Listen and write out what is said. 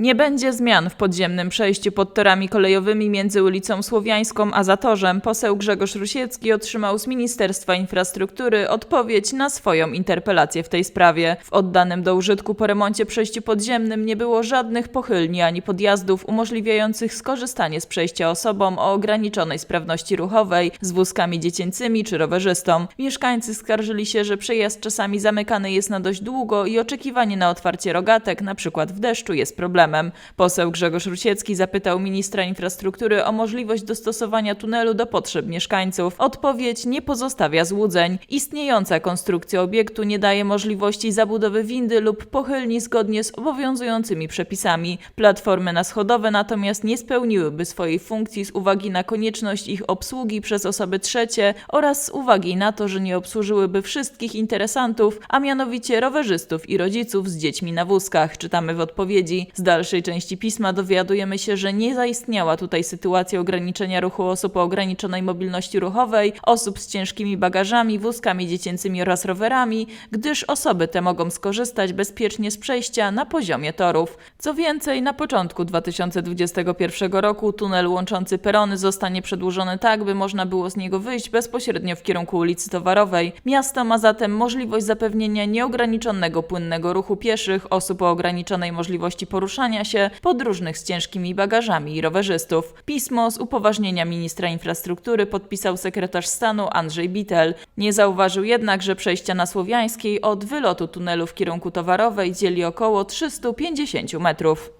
Nie będzie zmian w podziemnym przejściu pod torami kolejowymi między ulicą Słowiańską a Zatorzem. Poseł Grzegorz Rusiecki otrzymał z Ministerstwa Infrastruktury odpowiedź na swoją interpelację w tej sprawie. W oddanym do użytku po remoncie przejściu podziemnym nie było żadnych pochylni ani podjazdów umożliwiających skorzystanie z przejścia osobom o ograniczonej sprawności ruchowej, z wózkami dziecięcymi czy rowerzystom. Mieszkańcy skarżyli się, że przejazd czasami zamykany jest na dość długo i oczekiwanie na otwarcie rogatek, przykład w deszczu, jest problemem. Poseł Grzegorz Rusiecki zapytał ministra infrastruktury o możliwość dostosowania tunelu do potrzeb mieszkańców. Odpowiedź nie pozostawia złudzeń. Istniejąca konstrukcja obiektu nie daje możliwości zabudowy windy lub pochylni zgodnie z obowiązującymi przepisami. Platformy naschodowe natomiast nie spełniłyby swojej funkcji z uwagi na konieczność ich obsługi przez osoby trzecie oraz z uwagi na to, że nie obsłużyłyby wszystkich interesantów, a mianowicie rowerzystów i rodziców z dziećmi na wózkach, czytamy w odpowiedzi. Z dalszej części pisma dowiadujemy się, że nie zaistniała tutaj sytuacja ograniczenia ruchu osób o ograniczonej mobilności ruchowej, osób z ciężkimi bagażami, wózkami dziecięcymi oraz rowerami, gdyż osoby te mogą skorzystać bezpiecznie z przejścia na poziomie torów. Co więcej, na początku 2021 roku tunel łączący perony zostanie przedłużony tak, by można było z niego wyjść bezpośrednio w kierunku ulicy Towarowej. Miasto ma zatem możliwość zapewnienia nieograniczonego płynnego ruchu pieszych, osób o ograniczonej możliwości poruszania się, podróżnych z ciężkimi bagażami i rowerzystów. Pismo z upoważnienia ministra infrastruktury podpisał sekretarz stanu Andrzej Bitel. Nie zauważył jednak, że przejścia na Słowiańskiej od wylotu tunelu w kierunku Towarowej dzieli około 350 metrów.